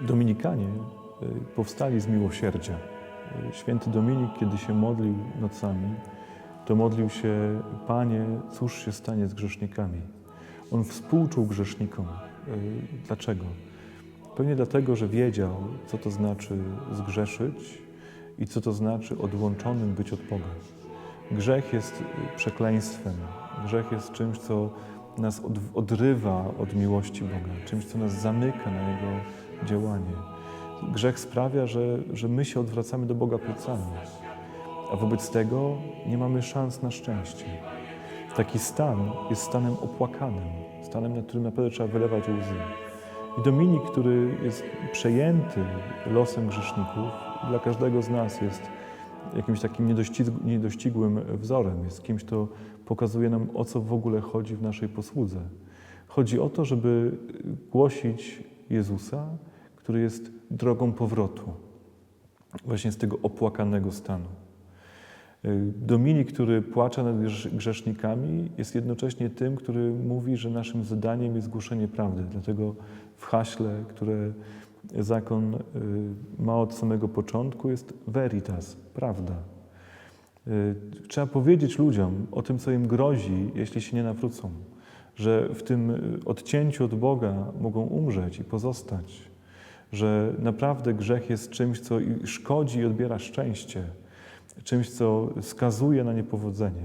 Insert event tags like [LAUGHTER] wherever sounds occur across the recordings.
Dominikanie y, powstali z miłosierdzia. Y, Święty Dominik, kiedy się modlił nocami, to modlił się, Panie, cóż się stanie z grzesznikami? On współczuł grzesznikom. Y, Dlaczego? Pewnie dlatego, że wiedział, co to znaczy zgrzeszyć i co to znaczy odłączonym być od Boga. Grzech jest przekleństwem. Grzech jest czymś, co nas od, odrywa od miłości Boga, czymś, co nas zamyka na Jego działanie. Grzech sprawia, że, że my się odwracamy do Boga plecami, a wobec tego nie mamy szans na szczęście. Taki stan jest stanem opłakanym, stanem, na którym naprawdę trzeba wylewać łzy. I Dominik, który jest przejęty losem grzeszników, dla każdego z nas jest jakimś takim niedościg- niedościgłym wzorem, jest kimś, kto pokazuje nam, o co w ogóle chodzi w naszej posłudze. Chodzi o to, żeby głosić Jezusa, który jest drogą powrotu, właśnie z tego opłakanego stanu. Dominik, który płacze nad grze- grzesznikami, jest jednocześnie tym, który mówi, że naszym zadaniem jest głoszenie prawdy. Dlatego w haśle, które zakon y, ma od samego początku, jest veritas, prawda. Y, Trzeba powiedzieć ludziom o tym, co im grozi, jeśli się nie nawrócą, że w tym y, odcięciu od Boga mogą umrzeć i pozostać, że naprawdę grzech jest czymś, co szkodzi i odbiera szczęście, czymś, co skazuje na niepowodzenie.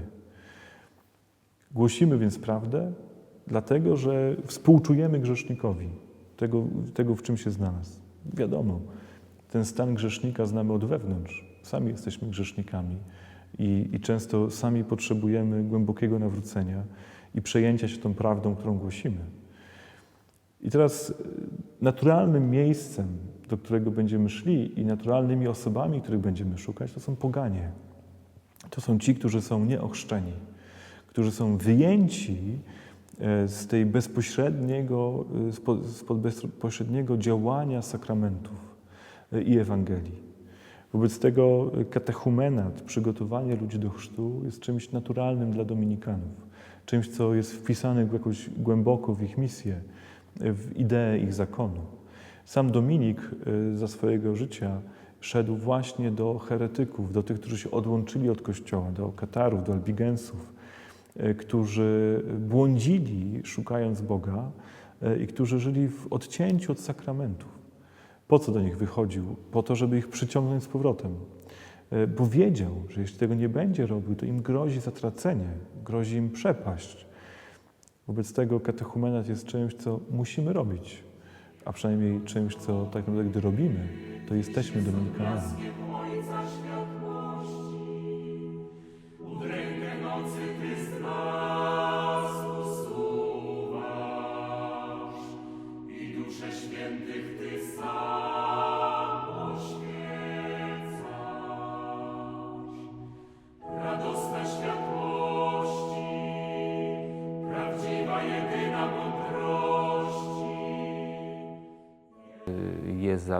Głosimy więc prawdę, dlatego że współczujemy grzesznikowi tego, tego, w czym się znalazł. Wiadomo, ten stan grzesznika znamy od wewnątrz. Sami jesteśmy grzesznikami i, i często sami potrzebujemy głębokiego nawrócenia i przejęcia się tą prawdą, którą głosimy. I teraz y, naturalnym miejscem, do którego będziemy szli i naturalnymi osobami, których będziemy szukać, to są poganie. To są ci, którzy są nieochrzczeni, którzy są wyjęci e, z tej bezpośredniego, e, spod, spod bezpośredniego działania sakramentów e, i Ewangelii. Wobec tego katechumenat, przygotowanie ludzi do chrztu jest czymś naturalnym dla dominikanów, czymś, co jest wpisane jakoś głęboko w ich misję, w ideę ich zakonu. Sam Dominik y, za swojego życia szedł właśnie do heretyków, do tych, którzy się odłączyli od Kościoła, do katarów, do albigensów, y, którzy błądzili szukając Boga y, i którzy żyli w odcięciu od sakramentów. Po co do nich wychodził? Po to, żeby ich przyciągnąć z powrotem. Bo wiedział, że jeśli tego nie będzie robił, to im grozi zatracenie, grozi im przepaść. Wobec tego katechumenat jest czymś, co musimy robić, a przynajmniej czymś, co tak naprawdę, gdy robimy, to jesteśmy dominikanami.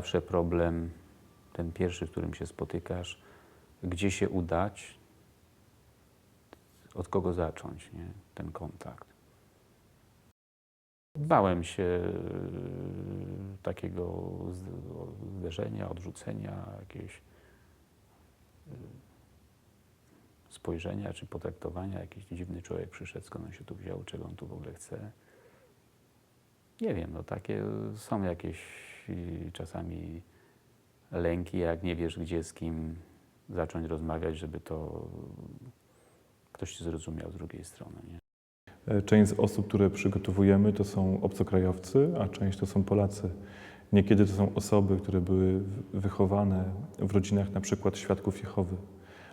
Zawsze problem, ten pierwszy, z którym się spotykasz, gdzie się udać, od kogo zacząć nie? ten kontakt. Bałem się e, takiego zderzenia, odrzucenia, jakiegoś e, spojrzenia czy potraktowania. Jakiś dziwny człowiek przyszedł, skąd on się tu wziął, czego on tu w ogóle chce. Nie wiem, no takie są jakieś y, czasami lęki, jak nie wiesz, gdzie z kim zacząć rozmawiać, żeby to ktoś cię zrozumiał z drugiej strony. Nie? E, Część z osób, które przygotowujemy, to są obcokrajowcy, a część to są Polacy. Niekiedy to są osoby, które były wychowane w rodzinach na przykład świadków Jehowy,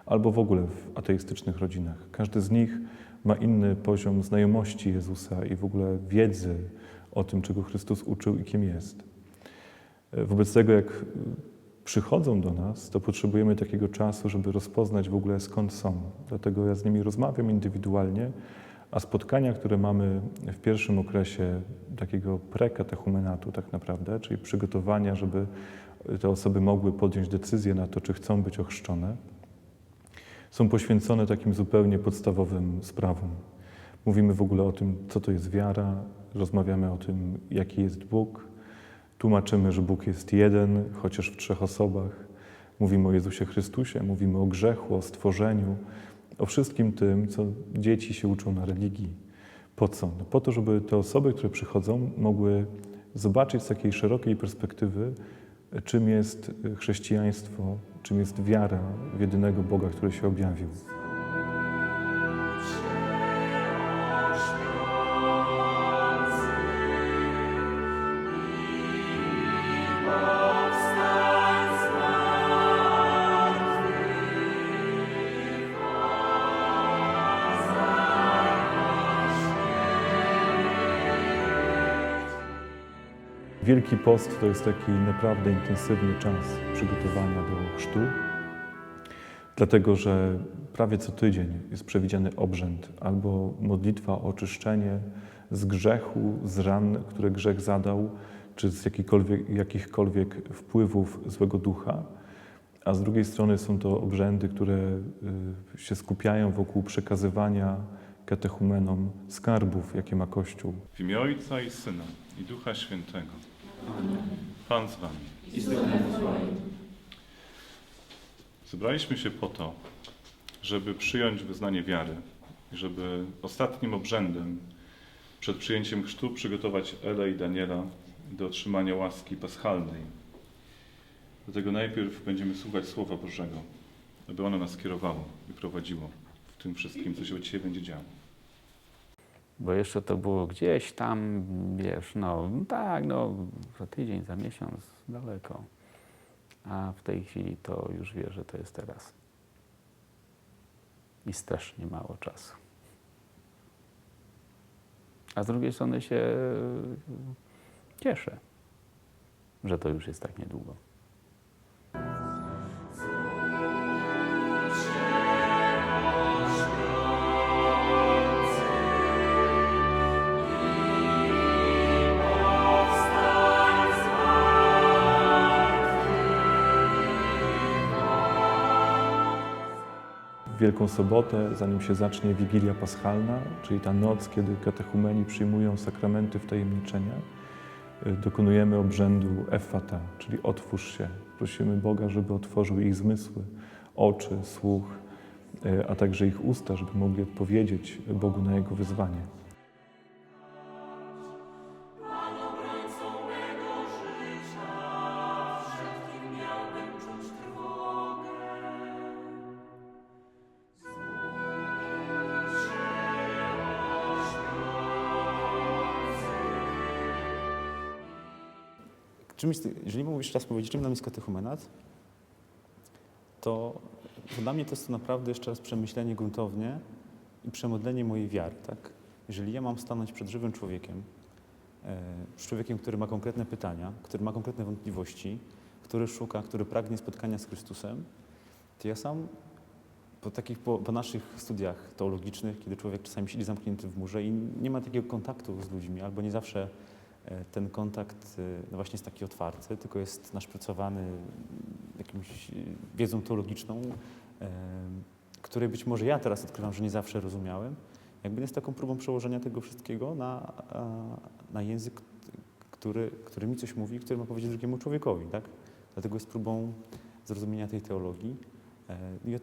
albo w ogóle w ateistycznych rodzinach. Każdy z nich ma inny poziom znajomości Jezusa i w ogóle wiedzy o tym, czego Chrystus uczył i kim jest. Wobec tego, jak przychodzą do nas, to potrzebujemy takiego czasu, żeby rozpoznać w ogóle skąd są. Dlatego ja z nimi rozmawiam indywidualnie, a spotkania, które mamy w pierwszym okresie takiego prekatechumenatu tak naprawdę, czyli przygotowania, żeby te osoby mogły podjąć decyzję na to, czy chcą być ochrzczone, są poświęcone takim zupełnie podstawowym sprawom. Mówimy w ogóle o tym, co to jest wiara, rozmawiamy o tym, jaki jest Bóg, Tłumaczymy, że Bóg jest jeden, chociaż w trzech osobach. Mówimy o Jezusie Chrystusie, mówimy o grzechu, o stworzeniu, o wszystkim tym, co dzieci się uczą na religii. Po co? No po to, żeby te osoby, które przychodzą, mogły zobaczyć z takiej szerokiej perspektywy, czym jest chrześcijaństwo, czym jest wiara w jedynego Boga, który się objawił. Wielki Post to jest taki naprawdę intensywny czas przygotowania do chrztu, dlatego że prawie co tydzień jest przewidziany obrzęd albo modlitwa o oczyszczenie z grzechu, z ran, które grzech zadał, czy z jakichkolwiek, wpływów złego ducha. A z drugiej strony są to obrzędy, które y, się skupiają wokół przekazywania katechumenom skarbów, jakie ma Kościół. W imię Ojca i Syna i Ducha Świętego. Pan z Wami. Zebraliśmy się po to, żeby przyjąć wyznanie wiary i żeby ostatnim obrzędem przed przyjęciem chrztu przygotować Elę i Daniela do otrzymania łaski paschalnej. Dlatego najpierw będziemy słuchać Słowa Bożego, aby ono nas kierowało i prowadziło w tym wszystkim, co się dzisiaj będzie działo. Bo jeszcze to było gdzieś tam, wiesz, no tak, no za tydzień, za miesiąc, daleko. A w tej chwili to już wie, że to jest teraz. I strasznie mało czasu. A z drugiej strony się cieszę, że to już jest tak niedługo. Wielką Sobotę, zanim się zacznie Wigilia Paschalna, czyli ta noc, kiedy katechumeni przyjmują sakramenty wtajemniczenia, y, dokonujemy obrzędu Effata, czyli otwórz się. Prosimy Boga, żeby otworzył ich zmysły, oczy, słuch, y, a także ich usta, żeby mogli odpowiedzieć Bogu na Jego wyzwanie. Czym jest, jeżeli jeszcze raz powiedzieć, czym mnie jest katechumenat, to, to dla mnie to jest to naprawdę jeszcze raz przemyślenie gruntownie i przemodlenie mojej wiary. Tak? Jeżeli ja mam stanąć przed żywym człowiekiem, e, z człowiekiem, który ma konkretne pytania, który ma konkretne wątpliwości, który szuka, który pragnie spotkania z Chrystusem, to ja sam po takich, po, po naszych studiach teologicznych, kiedy człowiek czasami siedzi zamknięty w murze i nie ma takiego kontaktu z ludźmi, albo nie zawsze e, ten kontakt e, no właśnie jest taki otwarty, tylko jest naszprycowany jakąś e, wiedzą teologiczną, e, której być może ja teraz odkrywam, że nie zawsze rozumiałem. Jakby jest taką próbą przełożenia tego wszystkiego na, na język, który, który mi coś mówi, który ma powiedzieć drugiemu człowiekowi. Tak? Dlatego jest próbą zrozumienia tej teologii e, i,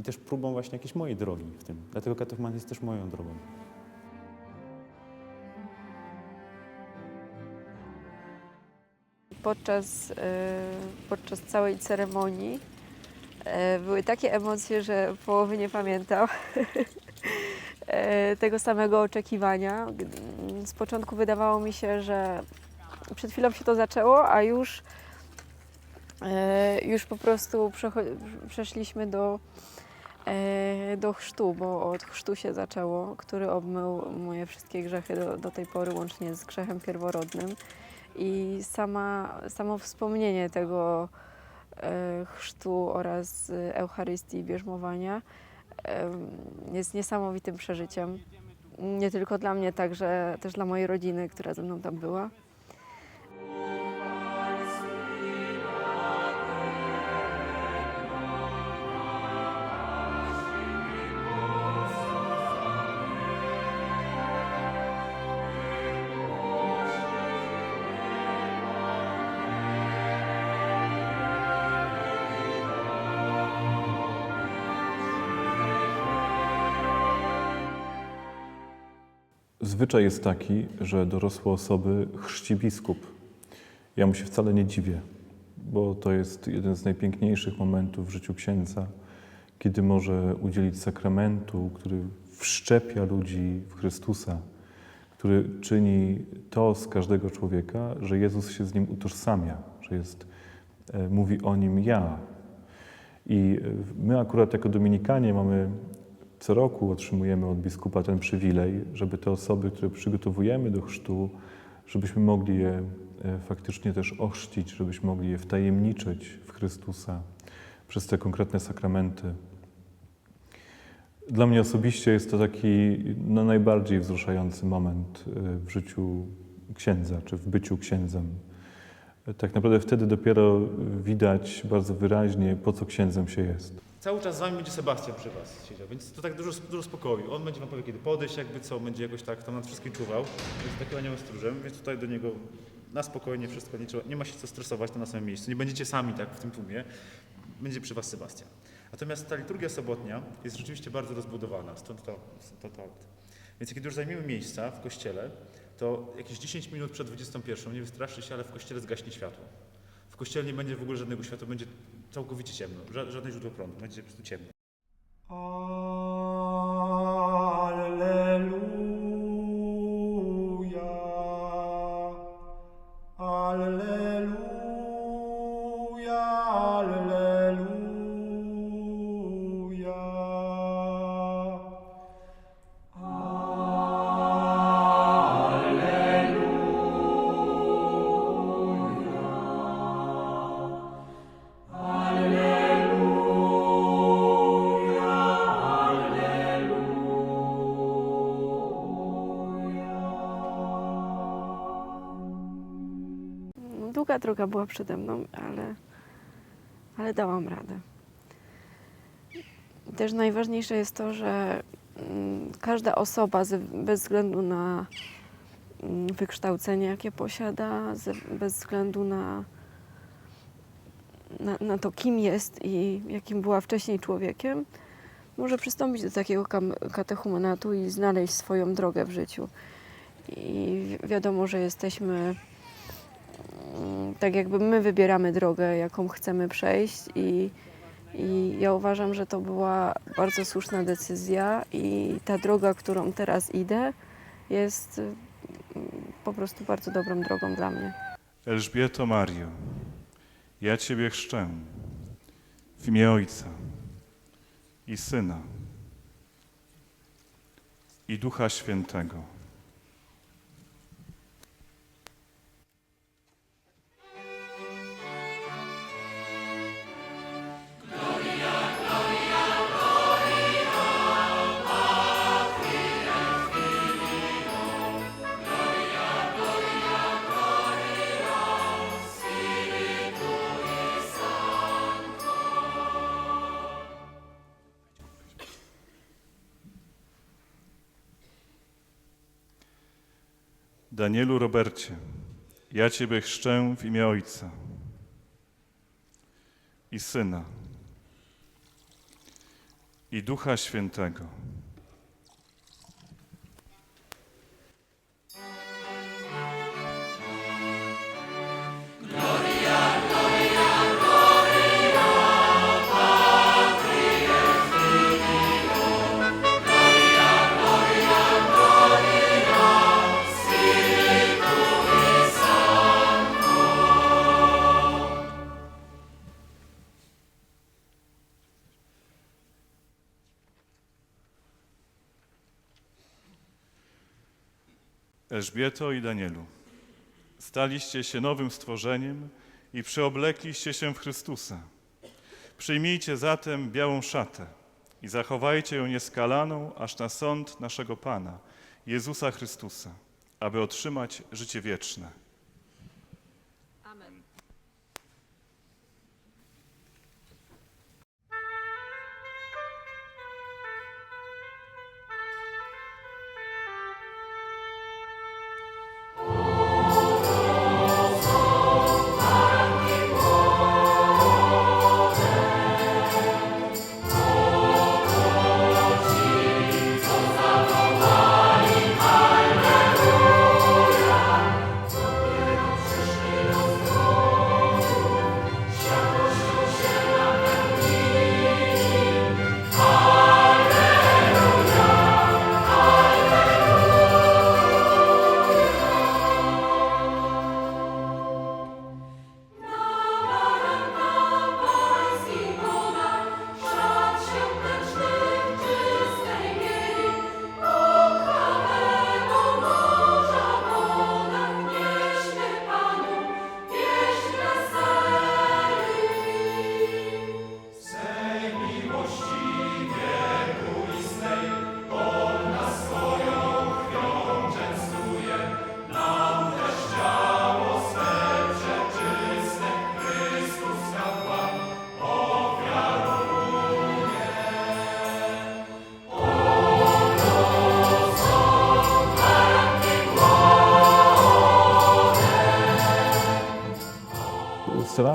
i też próbą właśnie jakiejś mojej drogi w tym. Dlatego katechumenat jest też moją drogą. Podczas, e, podczas całej ceremonii e, były takie emocje, że połowy nie pamiętam [LAUGHS] e, tego samego oczekiwania. G- Z początku wydawało mi się, że przed chwilą się to zaczęło, a już, e, już po prostu przeszliśmy do, do chrztu, bo od chrztu się zaczęło, który obmył moje wszystkie grzechy do, do tej pory, łącznie z grzechem pierworodnym. I sama, samo wspomnienie tego e, chrztu oraz e, Eucharystii i bierzmowania jest niesamowitym przeżyciem. Nie tylko dla mnie, także też dla mojej rodziny, która ze mną tam była. Zwyczaj jest taki, że dorosłe osoby chrzci biskup. Ja mu się wcale nie dziwię, bo to jest jeden z najpiękniejszych momentów w życiu księdza, kiedy może udzielić sakramentu, który wszczepia ludzi w Chrystusa, który czyni to z każdego człowieka, że Jezus się z nim utożsamia, że jest, e, mówi o nim ja. I e, my akurat jako Dominikanie mamy co roku otrzymujemy od biskupa ten przywilej, żeby te osoby, które przygotowujemy do chrztu, żebyśmy mogli je e, faktycznie też ochrzcić, żebyśmy mogli je wtajemniczyć w Chrystusa przez te konkretne sakramenty. Dla mnie jest to taki no, najbardziej wzruszający moment e, w życiu księdza, czy w byciu księdzem. Tak naprawdę wtedy dopiero widać bardzo wyraźnie, po co księdzem się jest. Cały czas z wami będzie Sebastian przy was siedział, więc to tak dużo, dużo spokoju. On będzie wam powie, kiedy podejść, jakby co, będzie jakoś tak tam nad wszystkim czuwał. Jest takim aniołem stróżem, więc tutaj do niego na spokojnie wszystko, nie, trzeba, nie ma się co stresować to na samym miejscu. Nie będziecie sami tak w tym tłumie, będzie przy was Sebastian. Natomiast ta liturgia sobotnia jest rzeczywiście bardzo rozbudowana, stąd to, to akt. Więc kiedy już zajmiemy miejsca w kościele, to jakieś 10 minut przed 21, nie wystraszcie się, ale w kościele zgaśnie światło. Kościele nie będzie w ogóle żadnego światła, będzie całkowicie ciemno, ża- żadne źródło prądu, będzie po prostu ciemno. Droga była przede mną, ale, ale dałam radę. Też najważniejsze jest to, że mm, każda osoba, bez względu na mm, wykształcenie, jakie posiada, bez względu na, na, na to, kim jest i jakim była wcześniej człowiekiem, może przystąpić do takiego katechumenatu i znaleźć swoją drogę w życiu. I wi- wiadomo, że jesteśmy tak jakby my wybieramy drogę, jaką chcemy przejść i, i ja uważam, że to była bardzo słuszna decyzja i ta droga, którą teraz idę, jest mm, po prostu bardzo dobrą drogą dla mnie. Elżbieto Mario, ja Ciebie chrzczę w imię Ojca i Syna i Ducha Świętego. Danielu Robercie, ja Ciebie chrzczę w imię Ojca i Syna i Ducha Świętego. Elżbieto i Danielu, staliście się nowym stworzeniem i przeoblekliście się w Chrystusa. Przyjmijcie zatem białą szatę i zachowajcie ją nieskalaną aż na sąd naszego Pana, Jezusa Chrystusa, aby otrzymać życie wieczne.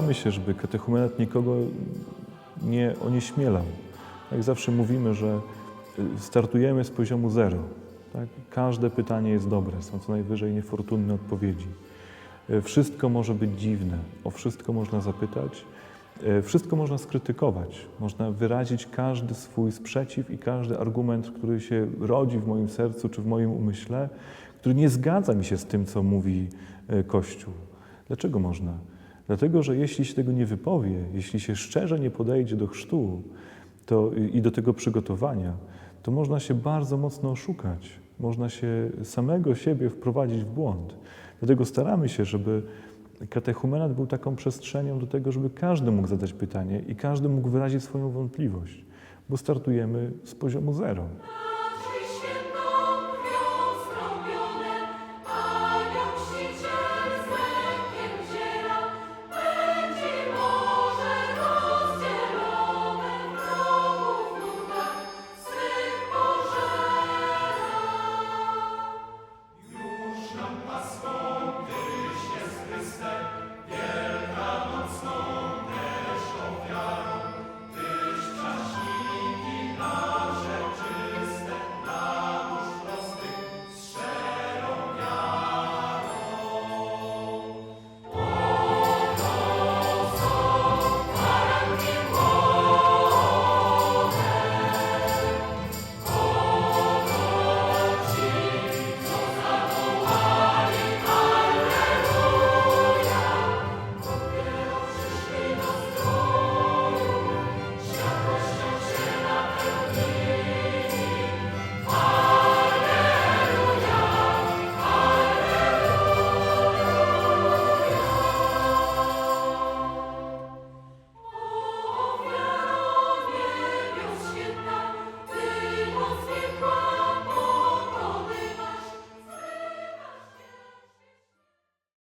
Staramy się, żeby katechumenat nikogo nie onieśmielał. Jak zawsze mówimy, że y, startujemy z poziomu zero. Tak? Każde pytanie jest dobre, są co najwyżej niefortunne odpowiedzi. Y, Wszystko może być dziwne, o wszystko można zapytać, y, wszystko można skrytykować, można wyrazić każdy swój sprzeciw i każdy argument, który się rodzi w moim sercu czy w moim umyśle, który nie zgadza mi się z tym, co mówi Kościół. Dlaczego można? Dlatego, że jeśli się tego nie wypowie, jeśli się szczerze nie podejdzie do chrztu to, i do tego przygotowania, to można się bardzo mocno oszukać. Można się samego siebie wprowadzić w błąd. Dlatego staramy się, żeby katechumenat był taką przestrzenią do tego, żeby każdy mógł zadać pytanie i każdy mógł wyrazić swoją wątpliwość, bo startujemy z poziomu zero.